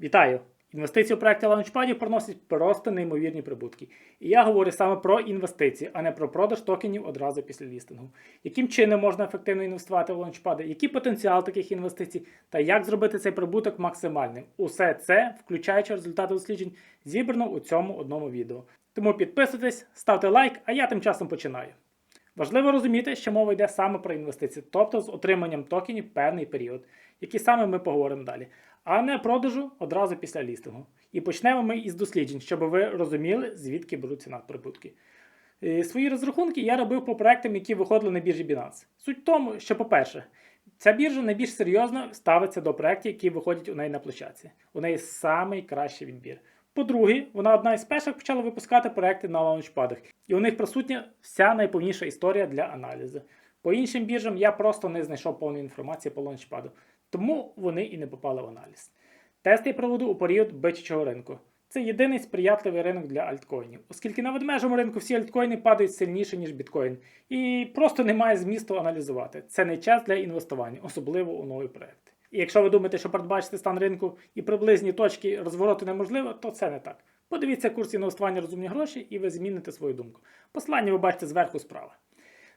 Вітаю! Інвестиції у проєкті Launchpad приносять просто неймовірні прибутки. І я говорю саме про інвестиції, а не про продаж токенів одразу після лістингу. Яким чином можна ефективно інвестувати в Launchpad, який потенціал таких інвестицій та як зробити цей прибуток максимальним. Усе це, включаючи результати досліджень, зібрано у цьому одному відео. Тому підписуйтесь, ставте лайк, а я тим часом починаю. Важливо розуміти, що мова йде саме про інвестиції, тобто з отриманням токенів певний період, який саме ми поговоримо далі, а не продажу одразу після лістингу. І почнемо ми із досліджень, щоб ви розуміли, звідки беруться надприбутки. Е, Свої розрахунки я робив по проектам, які виходили на біржі Binance. Суть в тому, що, по-перше, ця біржа найбільш серйозно ставиться до проєктів, які виходять у неї на площадці. У неї самий кращий відбір. По-друге, вона одна із перших почала випускати проекти на лаунчпадах, і у них присутня вся найповніша історія для аналізу. По іншим біржам я просто не знайшов повної інформації по лаунчпаду, тому вони і не попали в аналіз. Тести я проведу у період бичачого ринку. Це єдиний сприятливий ринок для альткоїнів, оскільки на ведмежому ринку всі альткоїни падають сильніше, ніж біткоін, і просто немає змісту аналізувати. Це не час для інвестування, особливо у нові проекти. І якщо ви думаєте, що передбачити стан ринку і приблизні точки розвороту неможливо, то це не так. Подивіться курс інвестування розумні гроші, і ви зміните свою думку. Послання ви бачите зверху справа.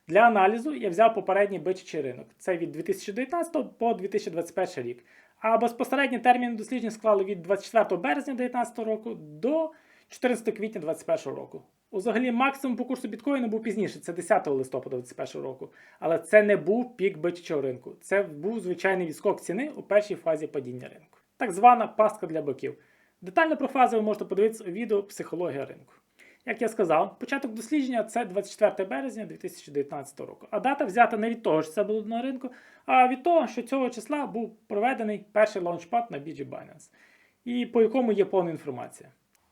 Для аналізу я взяв попередній бичачий ринок. Це від 2019 по 2021 рік. А безпосередні терміни досліджень склали від 24 березня 2019 року до 14 квітня 2021 року. Узагалі максимум по курсу біткоїну був пізніше, це 10 листопада 2021 року. Але це не був пік бичачого ринку. Це був звичайний відскок ціни у першій фазі падіння ринку. Так звана пастка для биків. Детально про фази ви можете подивитися у відео Психологія ринку. Як я сказав, початок дослідження це 24 березня 2019 року. А дата взята не від того, що це було на ринку, а від того, що цього числа був проведений перший лаунчпад на біржі Binance, і по якому є повна інформація.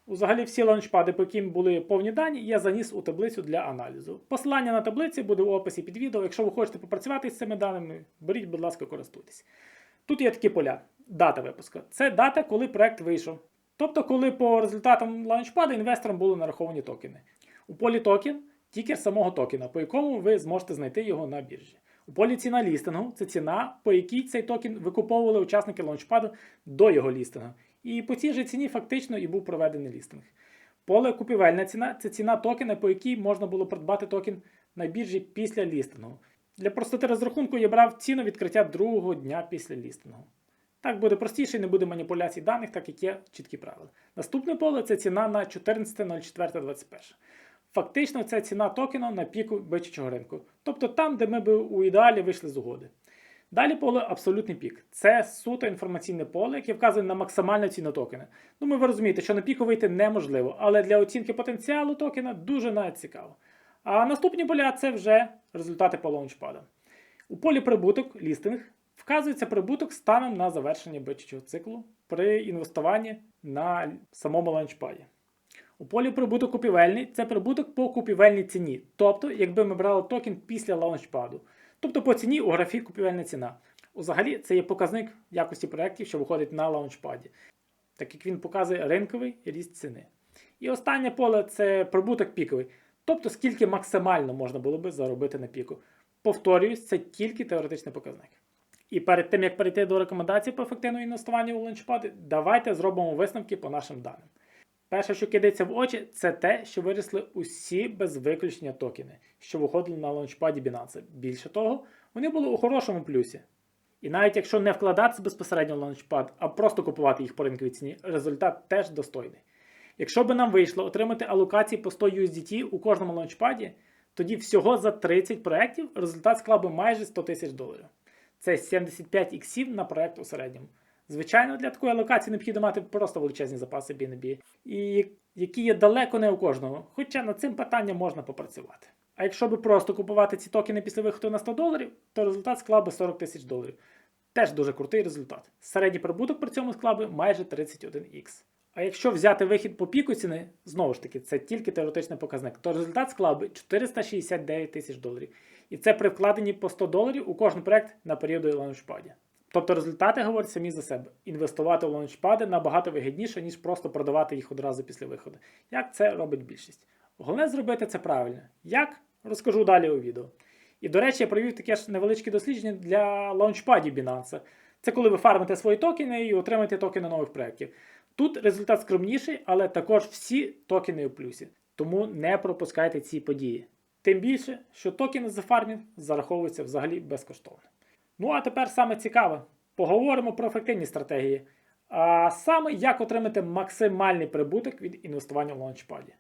Взагалі всі лаунчпади, по яким були повні дані, я заніс у таблицю для аналізу. Посилання на таблиці буде в описі під відео. Якщо ви хочете попрацювати з цими даними, беріть, будь ласка, користуйтесь. Тут є такі поля. Дата випуску. Це дата, коли проект вийшов. Тобто, коли по результатам лаунчпаду інвесторам були нараховані токени. У полі токен тікер самого токена, по якому ви зможете знайти його на біржі. У полі ціна лістингу це ціна, по якій цей токен викуповували учасники лаунчпаду до його лістингу. І по цій же ціні фактично і був проведений лістинг. Поле купівельна ціна це ціна токена, по якій можна було придбати токен на біржі після лістингу. Для простоти розрахунку я брав ціну відкриття другого дня після лістингу. Так буде простіше і не буде маніпуляцій даних, так як є чіткі правила. Наступне поле це ціна на 14.04.21. Фактично, це ціна токена на піку бичачого ринку. Тобто там, де ми б у ідеалі вийшли з угоди. Далі поле абсолютний пік. Це суто інформаційне поле, яке вказує на максимальну ціну токена. Думаю, ви розумієте, що на піку вийти неможливо, але для оцінки потенціалу токена дуже навіть цікаво. А наступні поля це вже результати по. У полі прибуток, лістинг, вказується прибуток станом на завершення бичачого циклу при інвестуванні на самому лаунчпаді. У полі прибуток купівельний це прибуток по купівельній ціні. Тобто, якби ми брали токен після лаунчпаду. Тобто по ціні у графі купівельна ціна. Взагалі, це є показник якості проєктів, що виходить на лаунчпаді, так як він показує ринковий ріст ціни. І останнє поле це прибуток піковий. Тобто, скільки максимально можна було би заробити на піку. Повторююсь, це тільки теоретичний показник. І перед тим, як перейти до рекомендацій по ефективному інвестуванню у лаунчпади, давайте зробимо висновки по нашим даним. Перше, що кидається в очі, це те, що виросли усі без виключення токени, що виходили на лаунчпаді Binance. Більше того, вони були у хорошому плюсі. І навіть якщо не вкладатися безпосередньо в лаунчпад, а просто купувати їх по ринковій ціні, результат теж достойний. Якщо би нам вийшло отримати алокації по 100 USDT у кожному лаунчпаді, тоді всього за 30 проєктів результат склав би майже 100 тисяч доларів. Це 75 іксів на проєкт у середньому. Звичайно, для такої алокації необхідно мати просто величезні запаси BNB, і які є далеко не у кожного, хоча над цим питанням можна попрацювати. А якщо би просто купувати ці токени після виходу на 100 доларів, то результат склав би 40 тисяч доларів. Теж дуже крутий результат. Середній прибуток при цьому склав би майже 31х. А якщо взяти вихід по піку ціни, знову ж таки, це тільки теоретичний показник, то результат склав би 469 тисяч доларів. І це при вкладенні по 100 доларів у кожен проект на періоду лаунчпаді. Тобто результати говорять самі за себе. Інвестувати в лаунчпади набагато вигідніше, ніж просто продавати їх одразу після виходу. Як це робить більшість? Головне зробити це правильно. Як? Розкажу далі у відео. І, до речі, я провів таке ж невеличке дослідження для лаунчпадів Binance. Це коли ви фармите свої токени і отримаєте токени нових проєктів. Тут результат скромніший, але також всі токени у плюсі. Тому не пропускайте ці події. Тим більше, що токени за фармінг зараховуються взагалі безкоштовно. Ну а тепер саме цікаве. Поговоримо про ефективні стратегії. А саме як отримати максимальний прибуток від інвестування в лаунчпаді.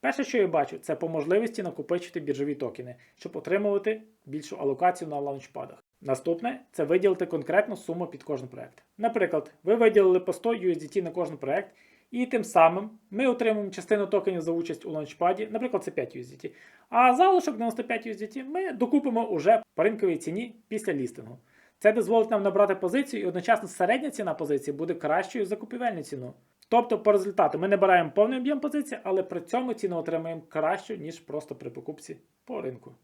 Перше, що я бачу, це по можливості накопичити біржові токени, щоб отримувати більшу алокацію на лаунчпадах. Наступне це виділити конкретну суму під кожен проект. Наприклад, ви виділили по 100 USDT на кожен проект, і тим самим ми отримуємо частину токенів за участь у лаунчпаді, наприклад, це 5 USDT. А залишок 95 USDT ми докупимо уже по ринковій ціні після лістингу. Це дозволить нам набрати позицію, і одночасно середня ціна позиції буде кращою за купівельну ціну. Тобто, по результату ми набираємо повний об'єм позиції, але при цьому ціну отримаємо кращу, ніж просто при покупці по ринку.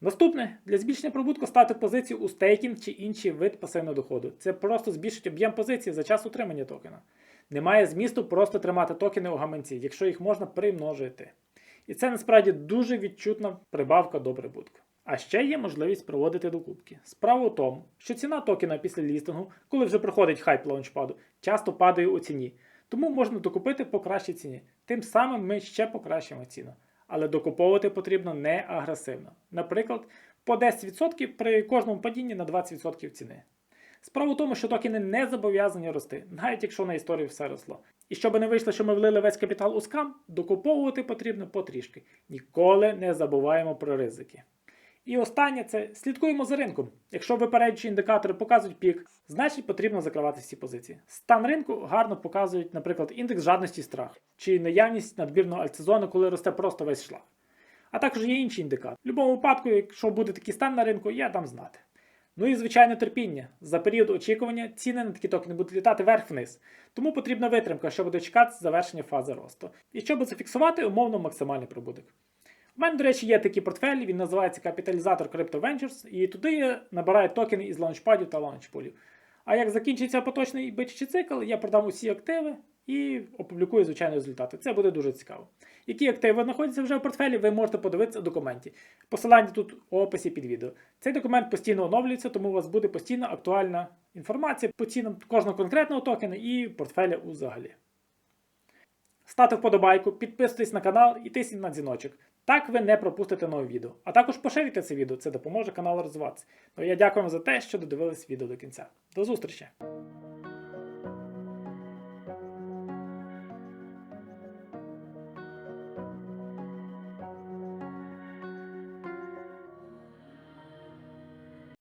Наступне для збільшення прибутку ставте позицію у стейкінг чи інший вид пасивного доходу. Це просто збільшить об'єм позиції за час утримання токена. Немає змісту просто тримати токени у гаманці, якщо їх можна примножити. І це насправді дуже відчутна прибавка до прибутку. А ще є можливість проводити докупки. Справа у тому, що ціна токена після лістингу, коли вже приходить хайп лаунчпаду, часто падає у ціні. Тому можна докупити по кращій ціні. Тим самим ми ще покращимо ціну. Але докуповувати потрібно не агресивно. Наприклад, по 10% при кожному падінні на 20% ціни. Справа в тому, що токени не зобов'язані рости, навіть якщо на історії все росло. І щоб не вийшло, що ми влили весь капітал у скам, докуповувати потрібно потрішки. Ніколи не забуваємо про ризики. І останнє це слідкуємо за ринком. Якщо випереджуючі індикатори показують пік, значить потрібно закривати всі позиції. Стан ринку гарно показують, наприклад, індекс жадності страх чи наявність надбірного альтсезону, коли росте просто весь шлях. А також є інші індикатори. В будь-якому випадку, якщо буде такий стан на ринку, я дам знати. Ну і звичайно терпіння. За період очікування ціни на такі токени будуть літати вверх-вниз. Тому потрібна витримка, щоб дочекати завершення фази росту. І щоб зафіксувати умовно максимальний прибуток. У мене, до речі, є такий портфель, він називається капіталізатор Crypto Ventures, і туди я набираю токени із лаунчпадів та лаунчпулів. А як закінчиться поточний бичачий цикл, я продам усі активи і опублікую звичайні результати. Це буде дуже цікаво. Які активи знаходяться вже в портфелі, ви можете подивитися в документі. Посилання тут у описі під відео. Цей документ постійно оновлюється, тому у вас буде постійно актуальна інформація по цінам кожного конкретного токена і портфеля взагалі. Ставте вподобайку, підписуйтесь на канал і тисніть на дзвіночок. Так ви не пропустите нове відео. А також поширюйте це відео, це допоможе каналу розвиватися. Ну я дякую вам за те, що додивились відео до кінця. До зустрічі!